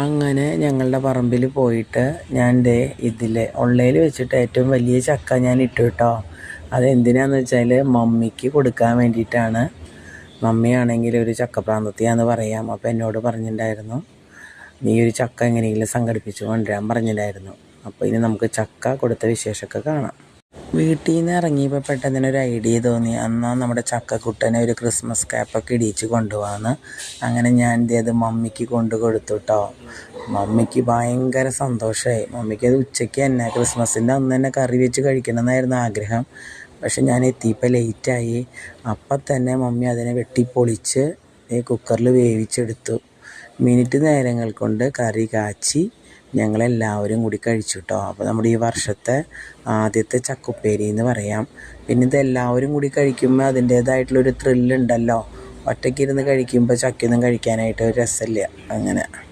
അങ്ങനെ ഞങ്ങളുടെ പറമ്പിൽ പോയിട്ട് ഞാൻ ദേ ഇതിൽ ഉള്ളയിൽ വെച്ചിട്ട് ഏറ്റവും വലിയ ചക്ക ഞാൻ ഇട്ടു കേട്ടോ അതെന്തിനാന്ന് വെച്ചാൽ മമ്മിക്ക് കൊടുക്കാൻ വേണ്ടിയിട്ടാണ്. മമ്മിയാണെങ്കിൽ ഒരു ചക്കപ്രാന്തത്തിയാന്ന് പറയാം. അപ്പോൾ എന്നോട് പറഞ്ഞിട്ടുണ്ടായിരുന്നു നീ ഒരു ചക്ക എങ്ങനെയെങ്കിലും സംഘടിപ്പിച്ച് കൊണ്ടുവരാൻ പറഞ്ഞിട്ടുണ്ടായിരുന്നു അപ്പോൾ ഇനി നമുക്ക് ചക്ക കൊടുത്ത വിശേഷമൊക്കെ കാണാം. വീട്ടിൽ നിന്ന് ഇറങ്ങിയപ്പോൾ പെട്ടെന്ന് ഒരു ഐഡിയ തോന്നി. അന്നാ നമ്മുടെ ചക്കക്കുട്ടനെ ഒരു ക്രിസ്മസ് ക്യാപ്പൊക്കെ ഇടിയിച്ച് കൊണ്ടുപോകാന്ന് അങ്ങനെ ഞാൻ എന്ത് ചെയ്ത് മമ്മിക്ക് കൊണ്ട് കൊടുത്തു കേട്ടോ മമ്മിക്ക് ഭയങ്കര സന്തോഷമായി മമ്മിക്ക് അത് ഉച്ചയ്ക്ക് തന്നെ ക്രിസ്മസിന്റെ അന്ന് തന്നെ കറി വെച്ച് കഴിക്കണമെന്നായിരുന്നു ആഗ്രഹം. പക്ഷെ ഞാൻ എത്തിയപ്പോൾ ലേറ്റായി. അപ്പം തന്നെ മമ്മി അതിനെ വെട്ടിപ്പൊളിച്ച് ഈ കുക്കറിൽ വേവിച്ചെടുത്തു. മിനിറ്റ് നേരങ്ങൾ കൊണ്ട് കറി കാച്ചി ഞങ്ങളെല്ലാവരും കൂടി കഴിച്ചു കേട്ടോ അപ്പോൾ നമ്മുടെ ഈ വർഷത്തെ ആദ്യത്തെ ചക്കുപ്പേരി എന്ന് പറയാം. പിന്നെ ഇതെല്ലാവരും കൂടി കഴിക്കുമ്പോൾ അതിന്റേതായിട്ടുള്ളൊരു ത്രില്ലുണ്ടല്ലോ ഒറ്റയ്ക്കിരുന്ന് കഴിക്കുമ്പോൾ ചക്കയൊന്നും കഴിക്കാനായിട്ട് ഒരു രസമില്ല. അങ്ങനെ.